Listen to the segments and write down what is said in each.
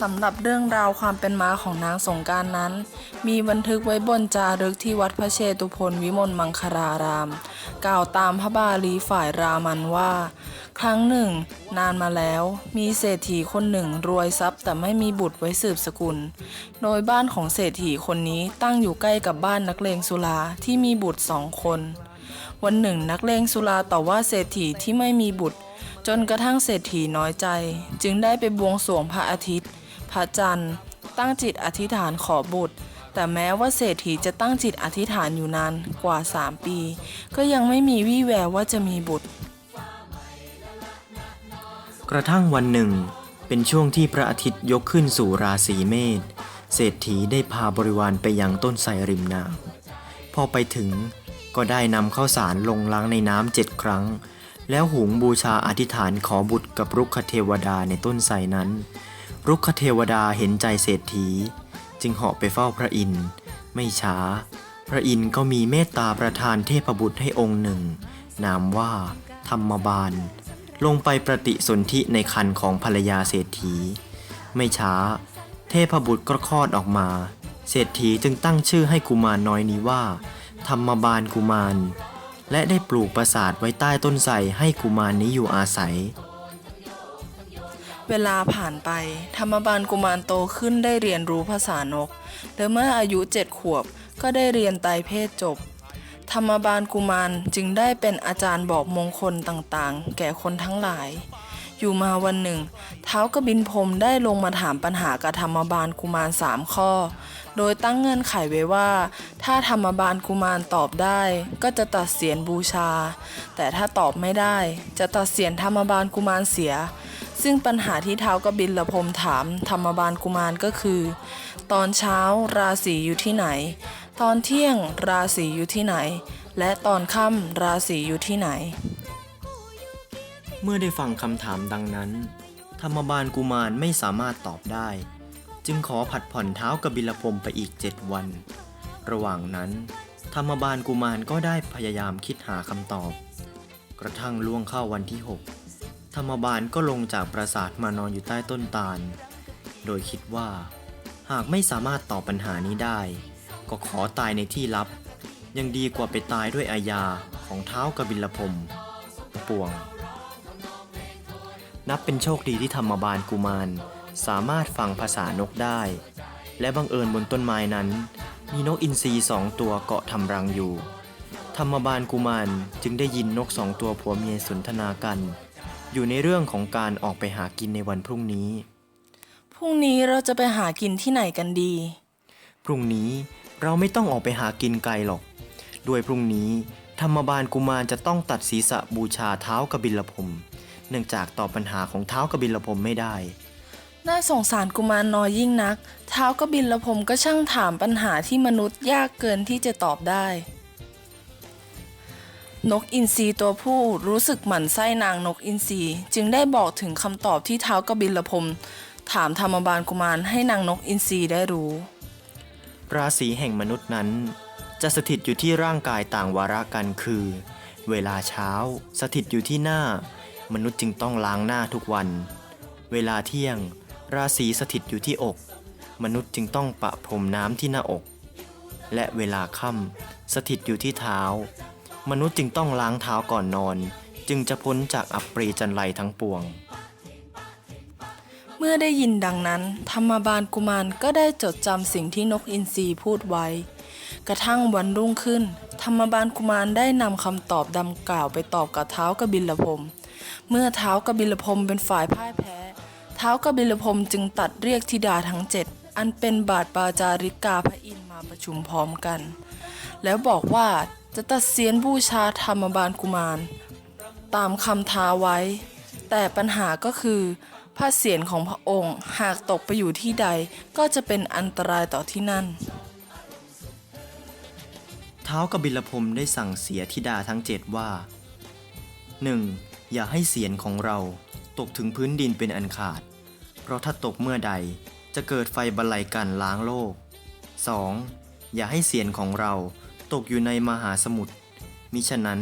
สำหรับเรื่องราวความเป็นมาของนางสงการนั้น มีบันทึกไว้บนจารึกที่วัดพระเชตุพนวิมลมังคาราราม กล่าวตามพระบาลีฝ่ายรามันว่า ครั้งหนึ่ง นานมาแล้ว มีเศรษฐีคนหนึ่งรวยทรัพย์แต่ไม่มีบุตรไว้สืบสกุล โดยบ้านของเศรษฐีคนนี้ตั้งอยู่ใกล้กับบ้านนักเลงสุราที่มีบุตรสองคน วันหนึ่ง นักเลงสุราต่อว่าเศรษฐีที่ไม่มีบุตรจนกระทั่งเศรษฐีน้อยใจ จึงได้ไปบวงสรวงพระอาทิตย์ พระจันทร์ ตั้งจิตอธิษฐานขอบุตร แต่แม้ว่าเศรษฐีจะตั้งจิตอธิษฐานอยู่นานกว่า 3 ปี ก็ยังไม่มีวี่แววว่าจะมีบุตร กระทั่งวันหนึ่ง เป็นช่วงที่พระอาทิตย์ยกขึ้นสู่ราศีเมษเศรษฐีได้พาบริวารไปยังต้นไทรริมน้ำพอไปถึงก็ได้นำข้าวสารลงล้างในน้ำเจ็ดครั้ง แล้วหุงบูชาอธิษฐานขอบุตรกับรุกขเทวดาในต้นไทรนั้น รุกขเทวดาเห็นใจเศรษฐี จึงเหาะไปเฝ้าพระอินทร์ไม่ช้า พระอินทร์ก็มีเมตตาประทานเทพบุตรให้องค์หนึ่ง นามว่า ธรรมบาล ลงไปประติสนธิในคันของภรรยาเศรษฐี ไม่ช้า เทพบุตรก็คลอดออกมา เศรษฐีจึงตั้งชื่อให้กุมารน้อยนี้ว่า ธรรมบาลกุมาร และได้ปลูกปราสาทไว้ใต้ต้นไทรให้กุมารนี้อยู่อาศัย เวลาผ่านไป ธรรมบาลกุมารโตขึ้นได้เรียนรู้ภาษานก และเมื่ออายุเจ็ดขวบก็ได้เรียนไตรเพศจบ ธรรมบาลกุมารจึงได้เป็นอาจารย์บอกมงคลต่างๆ แก่คนทั้งหลาย อยู่มาวันหนึ่ง เท้ากบินพรมได้ลงมาถามปัญหากับธรรมบาลกุมารสามข้อ โดยตั้งเงื่อนไขไว้ว่า ถ้าธรรมบาลกุมารตอบได้ ก็จะตัดเสียนบูชา แต่ถ้าตอบไม่ได้ จะตัดเสียนธรรมบาลกุมารเสีย ซึ่งปัญหาที่เท้ากบินละพรมถามธรรมบาลกุมารก็คือ ตอนเช้าราศีอยู่ที่ไหน ตอนเที่ยงราศีอยู่ที่ไหน และตอนค่ำราศีอยู่ที่ไหน เมื่อได้ฟังคำถามดังนั้น ธรรมบาลกุมารไม่สามารถตอบได้ จึงขอผัดผ่อนเท้ากบิลพรมไปอีกเจ็ดวัน ระหว่างนั้น ธรรมบาลกุมารก็ได้พยายามคิดหาคำตอบ กระทั่งล่วงเข้าวันที่6 ธรรมบาลก็ลงจากปราสาทมานอนอยู่ใต้ต้นตาล โดยคิดว่า หากไม่สามารถตอบปัญหานี้ได้ ก็ขอตายในที่ลับ ยังดีกว่าไปตายด้วยอาญาของเท้ากบิลพรมปวง นับเป็นโชคดีที่ธรรมบาลกุมาร สามารถฟังภาษานกได้ และบังเอิญบนต้นไม้นั้น มีนกอินทรีสองตัวเกาะทำรังอยู่ ธรรมบาลกุมารจึงได้ยินนกสองตัวผัวเมียสนทนากัน อยู่ในเรื่องของการออกไปหากินในวันพรุ่งนี้ พรุ่งนี้เราจะไปหากินที่ไหนกันดี พรุ่งนี้เราไม่ต้องออกไปหากินไกลหรอก ด้วยพรุ่งนี้ ธรรมบาลกุมารจะต้องตัดศีรษะบูชาเท้ากบิลพรมเนื่องจากตอบปัญหาของเท้ากบิลพรมไม่ได้ น่าสงสารกุมารน้อยยิ่งนัก เท้าวกบินละพรมก็ช่างถามปัญหาที่มนุษย์ยากเกินที่จะตอบได้ นกอินทรีตัวผู้รู้สึกหมั่นไส้นางนกอินทรีจึงได้บอกถึงคำตอบที่เท้ากบิลพรมถามธรรมบาลกุมารให้นางนกอินทรีได้รู้ ราศีแห่งมนุษย์นั้น จะสถิตอยู่ที่ร่างกายต่างวาระกันคือ เวลาเช้า สถิตอยู่ที่หน้า มนุษย์จึงต้องล้างหน้าทุกวัน เวลาเที่ยง ราศีสถิตอยู่ที่อก มนุษย์จึงต้องปะพรมน้ำที่หน้าอก และเวลาค่ำสถิตอยู่ที่เท้า มนุษย์จึงต้องล้างเท้าก่อนนอน จึงจะพ้นจากอับปรีจันไรทั้งปวง เมื่อได้ยินดังนั้น ธรรมบาลกุมารก็ได้จดจำสิ่งที่นกอินทรีพูดไว้ กระทั่งวันรุ่งขึ้น ธรรมบาลกุมารได้นำคำตอบดังกล่าวไปตอบกับเท้ากบิลพรมเมื่อเท้ากบิลพรมเป็นฝ่ายพ่ายแพ้ เท้ากบิลพรมจึงตัดเรียกธิดาทั้งเจ็ดอันเป็นบาทปาจาริกาพระอินทร์มาประชุมพร้อมกัน แล้วบอกว่า จะตัดเสียนบูชาธรรมบาลกุมาร ตามคำท้าไว้ แต่ปัญหาก็คือพระเศียรของพระองค์หากตกไปอยู่ที่ใดก็จะเป็นอันตรายต่อที่นั่น เท้ากบิลพรมได้สั่งเสียธิดาทั้งเจ็ดว่า 1. อย่าให้เสียนของเราตกถึงพื้นดินเป็นอันขาด เพราะถ้าตกเมื่อใดจะเกิดไฟบรรลัยกันล้างโลก 2. อย่าให้เสียนของเรา ตกอยู่ในมหาสมุทรมิฉะนั้น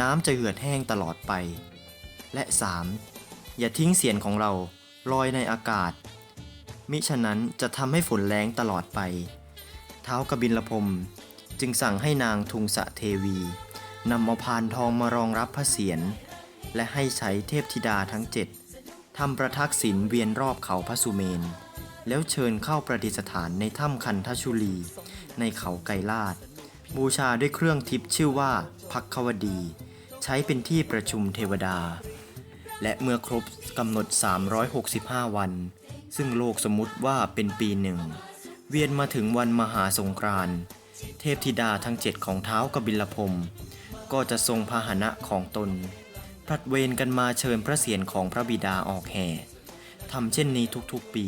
น้ำจะเหือดแห้งตลอดไป และ 3. อย่าทิ้งเสียนของเราลอยในอากาศ มิฉะนั้นจะทำให้ฝนแล้งตลอดไป เท้ากบิลพรมจึงสั่งให้นางทุงสะเทวีนำเอาพานทองมารองรับพระเศียรและให้ใช้เทพธิดาทั้งเจ็ดทำประทักษิณเวียนรอบเขาพระสุเมน แล้วเชิญเข้าประดิษฐานในถ้ำคันทชุลีในเขาไกรลาด บูชาด้วยเครื่องทิพย์ชื่อว่าพักควดี ใช้เป็นที่ประชุมเทวดา และเมื่อครบกำหนด 365 วัน ซึ่งโลกสมมุติว่าเป็นปีหนึ่ง เวียนมาถึงวันมหาสงกรานต์เทพธิดาทั้งเจ็ดของเท้ากบิลพมก็จะทรงพาหนะของตนพลัดเวรกันมาเชิญพระเศียรของพระบิดาออกแห่ทำเช่นนี้ทุกๆปี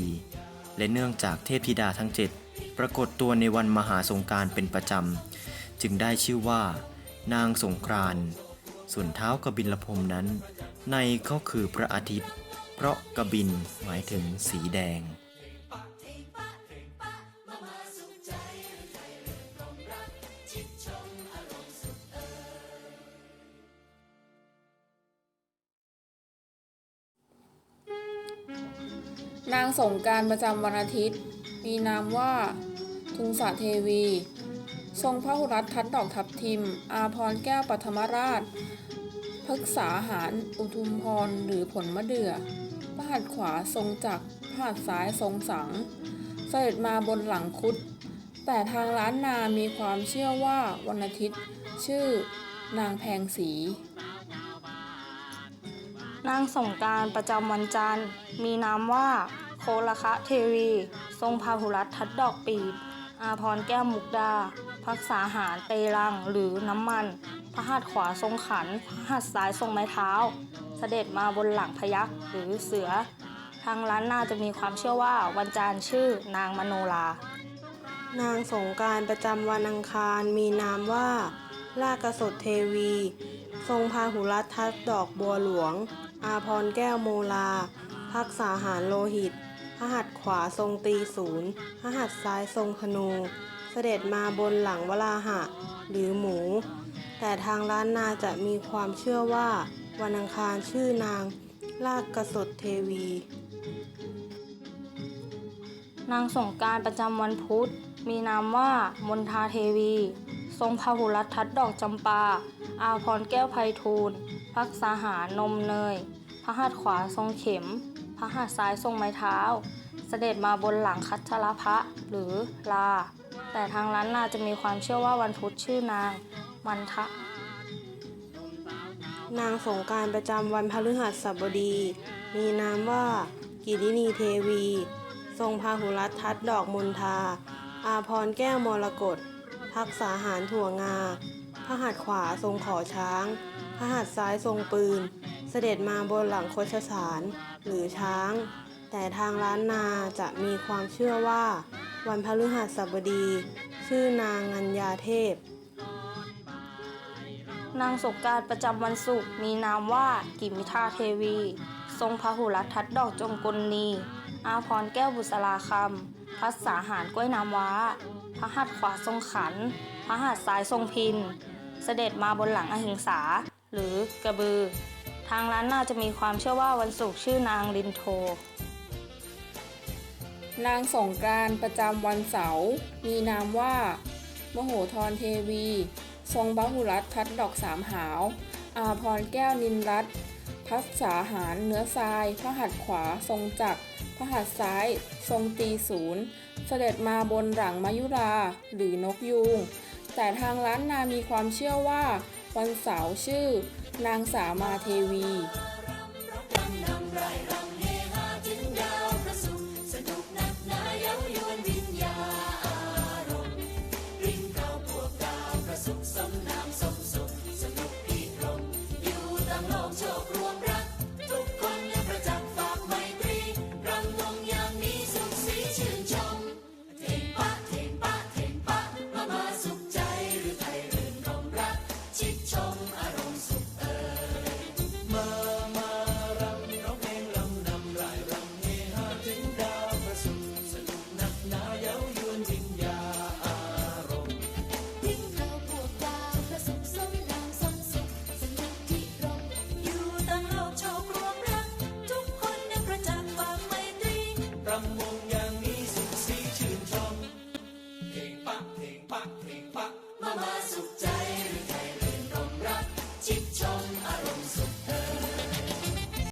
และเนื่องจากเทพธิดาทั้งเจ็ดปรากฏตัวในวันมหาสงการเป็นประจำ จึงได้ชื่อว่า นางสงกรานส่วนเท้ากบิลพรมนั้น ในก็คือพระอาทิตย์ เพราะกบินหมายถึงสีแดงนางสงการประจำวันอาทิตย์ มีนามว่า ทุงสาเทวี ทรงพระหุรัตทัดดอกทับทิม อาพรแก้วปัทมราชพฤกษาหารอุทุมพรหรือผลมะเดื่อพระหัตถ์ขวาทรงจักรพระหัตถ์ซ้ายทรงสัง เสด็จมาบนหลังคุด แต่ทางล้านนามีความเชื่อว่าวันอาทิตย์ ชื่อนางแพงศรีนางสงการประจำวันจันทร์ มีนามว่าโคลคะเทวี ทรงพาหุรัตทัดดอกปีบอาพรแก้วมุกดา พักษาหารเตรังหรือน้ำมัน พระหัตถ์ขวาทรงขัน พระหัตถ์ซ้ายทรงไม้เท้า เสด็จมาบนหลังพยักษ์หรือเสือ ทางล้านนาจะมีความเชื่อว่าวันจันทร์ชื่อนางมโนลานางสงการประจำวันอังคารมีนามว่าลากสดเทวี ทรงพาหุรัตทัดดอกบัวหลวง อาพรแก้วโมลา พักษาหารโลหิต พระหัตถ์ขวาทรงตีศูนย์พระหัตถ์ซ้ายทรงพนู เสด็จมาบนหลังวราหะ หรือหมู แต่ทางล้านนาจะมีความเชื่อว่า วันอังคารชื่อนาง ลากกสดเทวี นางสงการประจำวันพุธ มีนามว่ามนทาเทวี ทรงพหุรัตทัดดอกจำปา อาพรแก้วไพฑูรย์พักษาหารนมเนย พระหัตถ์ขวาทรงเข็ม ระหัตถ์ซ้ายทรงไม้เท้า เสด็จมาบนหลังคัชรพระหรือลา แต่ทางล้านนาจะมีความเชื่อว่าวันพุธชื่อนางมันทะ นางสงการประจำวันพฤหัสบดี มีนามว่ากิรินีเทวี ทรงพาหุรัตทัดดอกมณฑาอาพรแก้วมรกตพักษาหารถั่วงา พระหัตถ์ขวาทรงขอช้าง พระหัตถ์ซ้ายทรงปืน เสด็จมาบนหลังโคชสาร หรือช้าง แต่ทางล้านนาจะมีความเชื่อว่า วันพฤหัสบดี ชื่อนางงัญญาเทพ นางสงการประจำวันศุกร์มีนามว่ากิมิทาเทวี ทรงพาหุรัตทัดดอกจงกลนีอาพรแก้วบุษราคำพัสสาหารกล้วยน้ำว้า พระหัตถ์ขวาทรงขัน พระหัตถ์ซ้ายทรงพิน เสด็จมาบนหลังอหิงสา หรือกระบือางล้านน่าจะมีความเชื่อว่าวันศุกร์ชื่อนางลินโท นางสงกานต์ประจำวันเสาร์มีนามว่า มโหธรเทวี ทรงพหุรัตทัดดอกสามหาว อาพรแก้วนินรัตพัสสาหารเนื้อทราย พระหัตถ์ขวาทรงจักรพระหัตถ์ซ้าย ทรงตีศูนย์ เสด็จมาบนหลังมายุราหรือนกยูงแต่ทางล้านนามีความเชื่อว่า วันเสาร์ชื่อ นางสามาเทวี